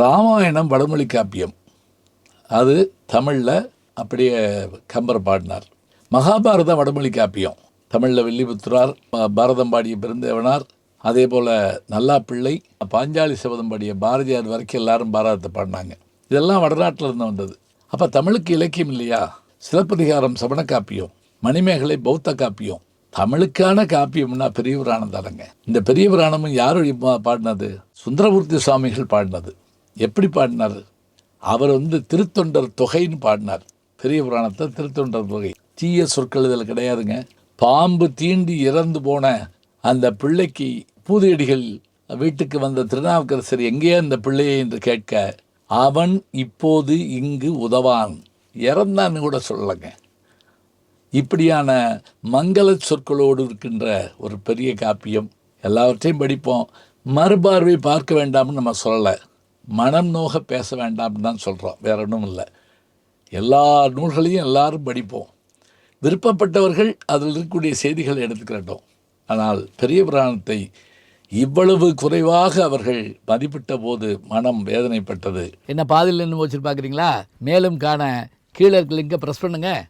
ராமாயணம் வடமொழி காப்பியம். அது தமிழில் அப்படியே கம்பர் பாடினார். மகாபாரதம் வடமொழி காப்பியம். தமிழில் வெள்ளிபுத்திரார் பாரதம் பாடிய பெருந்தேவனார் அதே போல் நல்லா பிள்ளை பாஞ்சாலி சபதம் பாடிய பாரதியார் வரைக்கும் எல்லாரும் பாரதத்தை பாடினாங்க. இதெல்லாம் வடநாட்டில் இருந்து வந்தது. அப்போ தமிழுக்கு இலக்கியம் இல்லையா? சிலப்பதிகாரம் சமண காப்பியம் மணிமேகலை பௌத்த காப்பியம். தமிழுக்கான காப்பியம்னா பெரிய புராணம் தானங்க இந்த பெரிய புராணமும் யார் பாடினது? சுந்தரமூர்த்தி சுவாமிகள் பாடினது. எப்படி பாடினார்? அவர் வந்து திருத்தொண்டர் தொகைன்னு பாடினார். பெரிய புராணத்தை திருத்தொண்டர் தொகை. தீய சொற்கள் இதில் கிடையாதுங்க. பாம்பு தீண்டி இறந்து போன அந்த பிள்ளைக்கு பூதியடிகள் வீட்டுக்கு வந்த திருநாவுக்கரசர் எங்கே அந்த பிள்ளையை என்று கேட்க அவன் இப்போது இங்கு உதவான். இறந்தான்னு கூட சொல்லலைங்க. இப்படியான மங்கள சொற்களோடு இருக்கின்ற ஒரு பெரிய காப்பியம். எல்லாவற்றையும் படிப்போம். மறுபார்வை பார்க்க வேண்டாம்னு நம்ம சொல்லலை. மனம் நோக பேச வேண்டாம்னு தான் சொல்கிறோம் வேற ஒன்றும் இல்லை. எல்லா நூல்களையும் எல்லாரும் படிப்போம். விருப்பப்பட்டவர்கள் அதில் இருக்கக்கூடிய செய்திகளை எடுத்துக்கிறட்டும். ஆனால் பெரிய புராணத்தை இவ்வளவு குறைவாக அவர்கள் மதிப்பிட்ட போது மனம் வேதனைப்பட்டது. என்ன பாதியில் என்ன வச்சுட்டு பார்க்குறீங்களா மேலும் காண கீழே இருக்க லிங்கை ப்ரெஸ் பண்ணுங்கள்